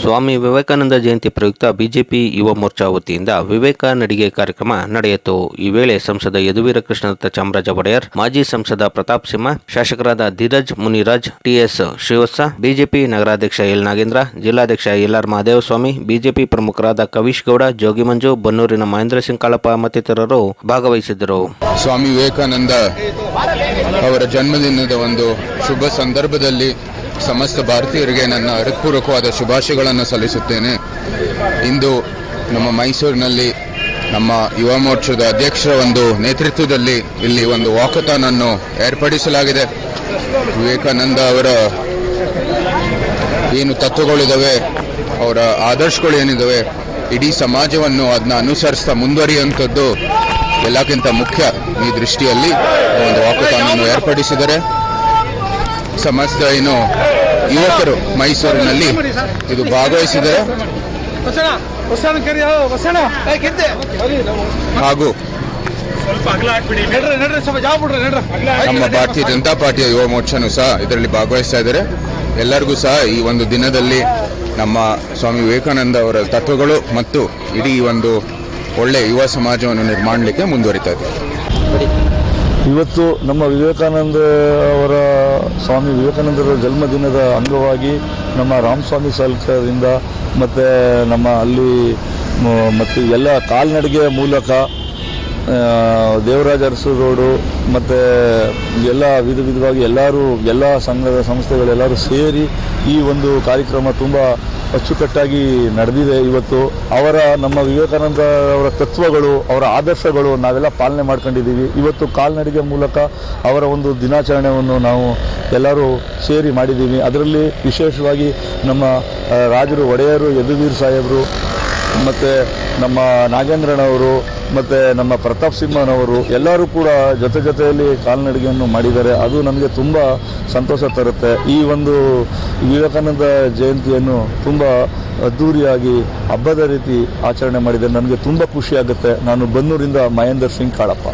ಸ್ವಾಮಿ ವಿವೇಕಾನಂದ ಜಯಂತಿ ಪ್ರಯುಕ್ತ ಬಿಜೆಪಿ ಯುವ ಮೋರ್ಚಾ ವತಿಯಿಂದ ವಿವೇಕ ನಡಿಗೆ ಕಾರ್ಯಕ್ರಮ ನಡೆಯಿತು. ಈ ವೇಳೆ ಸಂಸದ ಯದುವೀರ ಕೃಷ್ಣದತ್ತ ಚಾಮರಾಜ ಒಡೆಯರ್, ಮಾಜಿ ಸಂಸದ ಪ್ರತಾಪ್ ಸಿಂಹ, ಶಾಸಕರಾದ ಧೀರಜ್ ಮುನಿರಾಜ್ ಟಿಎಸ್ ಶ್ರೀವತ್ಸ, ಬಿಜೆಪಿ ನಗರಾಧ್ಯಕ್ಷ ಎಲ್ ನಾಗೇಂದ್ರ, ಜಿಲ್ಲಾಧ್ಯಕ್ಷ ಎಲ್ ಆರ್ ಮಹದೇವಸ್ವಾಮಿ ಬಿಜೆಪಿ ಪ್ರಮುಖರಾದ ಕವೀಶ್ ಗೌಡ ಜೋಗಿಮಂಜು ಬನ್ನೂರಿನ ಮಹೇಂದ್ರ ಸಿಂಗ್ ಕಾಳಪ್ಪ ಮತ್ತಿತರರು ಭಾಗವಹಿಸಿದ್ದರು. ಸ್ವಾಮಿ ವಿವೇಕಾನಂದ ಅವರ ಜನ್ಮದಿನದ ಒಂದು ಶುಭ ಸಂದರ್ಭದಲ್ಲಿ ಸಮಸ್ತ ಭಾರತೀಯರಿಗೆ ನನ್ನ ಹೃತ್ಪೂರ್ವಕವಾದ ಶುಭಾಶಯಗಳನ್ನು ಸಲ್ಲಿಸುತ್ತೇನೆ. ಇಂದು ನಮ್ಮ ಮೈಸೂರಿನಲ್ಲಿ ನಮ್ಮ ಯುವ ಮೋರ್ಚಾದ ಅಧ್ಯಕ್ಷರ ಒಂದು ನೇತೃತ್ವದಲ್ಲಿ ಇಲ್ಲಿ ಒಂದು ವಾಕಥಾನ್ ಏರ್ಪಡಿಸಲಾಗಿದೆ. ವಿವೇಕಾನಂದ ಅವರ ಏನು ತತ್ವಗಳಿದ್ದಾವೆ ಅವರ ಆದರ್ಶಗಳು ಏನಿದ್ದಾವೆ ಇಡೀ ಸಮಾಜವನ್ನು ಅದನ್ನ ಅನುಸರಿಸ್ತಾ ಮುಂದುವರಿಯುವಂಥದ್ದು ಎಲ್ಲಕ್ಕಿಂತ ಮುಖ್ಯ ಈ ದೃಷ್ಟಿಯಲ್ಲಿ ಒಂದು ವಾಕಥಾನ್ ಅನ್ನು ಏರ್ಪಡಿಸಿದರೆ. ಸಮಸ್ತ ಏನು ಯುವಕರು ಮೈಸೂರಿನಲ್ಲಿ ಇದು ಭಾಗವಹಿಸಿದರೆ ಹಾಗೂ ನಮ್ಮ ಭಾರತೀಯ ಜನತಾ ಪಾರ್ಟಿಯ ಯುವ ಮೋರ್ಚಾನು ಸಹ ಇದರಲ್ಲಿ ಭಾಗವಹಿಸ್ತಾ ಇದ್ದಾರೆ. ಎಲ್ಲರಿಗೂ ಸಹ ಈ ಒಂದು ದಿನದಲ್ಲಿ ನಮ್ಮ ಸ್ವಾಮಿ ವಿವೇಕಾನಂದ ಅವರ ತತ್ವಗಳು ಮತ್ತು ಇಡೀ ಒಂದು ಒಳ್ಳೆಯ ಯುವ ಸಮಾಜವನ್ನು ನಿರ್ಮಾಣಲಿಕ್ಕೆ ಮುಂದುವರಿತಾ ಇದೆ. ಇವತ್ತು ನಮ್ಮ ವಿವೇಕಾನಂದ ಅವರ ಸ್ವಾಮಿ ವಿವೇಕಾನಂದರ ಜನ್ಮದಿನದ ಅಂಗವಾಗಿ ನಮ್ಮ ರಾಮಸ್ವಾಮಿ ಸಲ್ಕರಿಂದ ಮತ್ತು ನಮ್ಮ ಅಲ್ಲಿ ಮತ್ತು ಎಲ್ಲ ಕಾಲ್ನಡಿಗೆಯ ಮೂಲಕ ದೇವರಾಜ ಅರಸು ರೋಡು ಮತ್ತು ಎಲ್ಲ ವಿಧ ವಿಧವಾಗಿ ಎಲ್ಲರೂ, ಎಲ್ಲ ಸಂಘದ ಸಂಸ್ಥೆಗಳೆಲ್ಲರೂ ಸೇರಿ ಈ ಒಂದು ಕಾರ್ಯಕ್ರಮ ತುಂಬ ಅಚ್ಚುಕಟ್ಟಾಗಿ ನಡೆದಿದೆ ಇವತ್ತು. ಅವರ ನಮ್ಮ ವಿವೇಕಾನಂದ ಅವರ ತತ್ವಗಳು, ಅವರ ಆದರ್ಶಗಳು ನಾವೆಲ್ಲ ಪಾಲನೆ ಮಾಡ್ಕೊಂಡಿದ್ದೀವಿ. ಇವತ್ತು ಕಾಲ್ನಡಿಗೆ ಮೂಲಕ ಅವರ ಒಂದು ದಿನಾಚರಣೆಯನ್ನು ನಾವು ಎಲ್ಲರೂ ಸೇರಿ ಮಾಡಿದ್ದೀವಿ. ಅದರಲ್ಲಿ ವಿಶೇಷವಾಗಿ ನಮ್ಮ ರಾಜರು, ಒಡೆಯರು, ಯದುವೀರ್ ಸಾಹೇಬರು ಮತ್ತು ನಮ್ಮ ನಾಗೇಂದ್ರನವರು ಮತ್ತು ನಮ್ಮ ಪ್ರತಾಪ್ ಸಿಂಹನವರು ಎಲ್ಲರೂ ಕೂಡ ಜೊತೆ ಜೊತೆಯಲ್ಲಿ ಕಾಲ್ನಡಿಗೆಯನ್ನು ಮಾಡಿದ್ದಾರೆ. ಅದು ನಮಗೆ ತುಂಬ ಸಂತೋಷ ತರುತ್ತೆ. ಈ ಒಂದು ವಿವೇಕಾನಂದ ಜಯಂತಿಯನ್ನು ತುಂಬ ಅದ್ಧೂರಿಯಾಗಿ ಹಬ್ಬದ ರೀತಿ ಆಚರಣೆ ಮಾಡಿದರೆ ನನಗೆ ತುಂಬ ಖುಷಿಯಾಗುತ್ತೆ ನಾನು ಬನ್ನೂರಿಂದ ಮಹೇಂದರ್ ಸಿಂಗ್ ಕಾಳಪ್ಪ.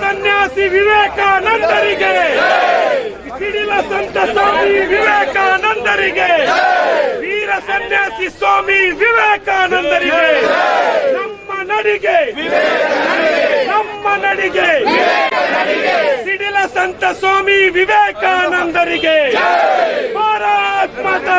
ಸನ್ಯಾಸಿ ವಿವೇಕಾನಂದರಿಗೆ, ಸಿಡಿಲ ಸಂತ ಸ್ವಾಮಿ ವಿವೇಕಾನಂದರಿಗೆ, ವೀರ ಸನ್ಯಾಸಿ ಸ್ವಾಮಿ ವಿವೇಕಾನಂದರಿಗೆ, ನಮ್ಮ ನಡಿಗೆ ನಮ್ಮ ನಡಿಗೆ, ಸಿಡಿಲ ಸಂತ ಸ್ವಾಮಿ ವಿವೇಕಾನಂದರಿಗೆ, ಭಾರತ್ ಮಾತಾ